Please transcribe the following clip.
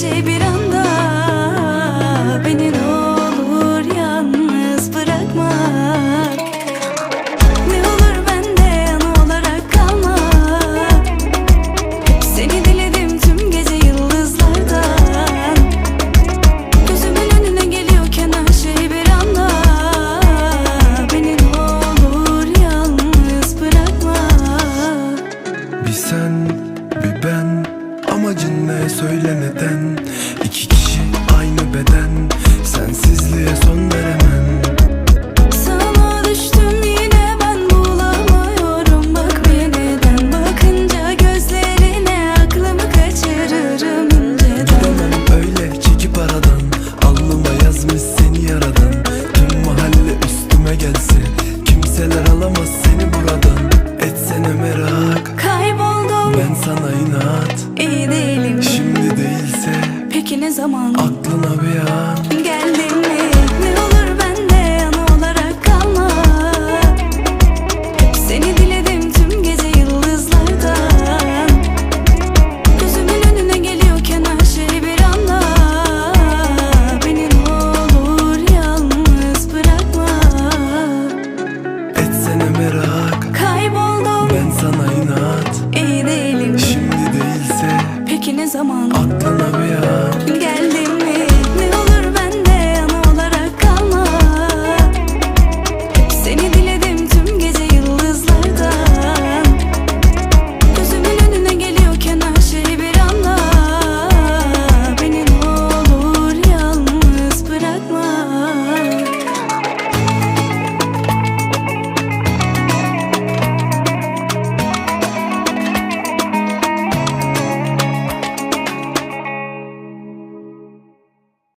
şey bir anda. Beni ne olur yalnız bırakmak Ne olur bende yan olarak kalma. Seni diledim tüm gece yıldızlardan. Gözümün önüne geliyorken her şey bir anda. Beni ne olur yalnız bırakma. Bir sen bir ben Amacın ne? Söyle neden? İki kişi aynı beden ki ne zaman Aklıma bir an. Geldin mi? Ne olur bende yana olarak kalma. Seni diledim tüm gece yıldızlardan. Gözümün önüne geliyorken her şey bir anda. Beni olur yalnız bırakma. Etsene merak. Kayboldum. Ben sana inat. İyi değilim. Şimdi değilse Peki ne zaman Aklına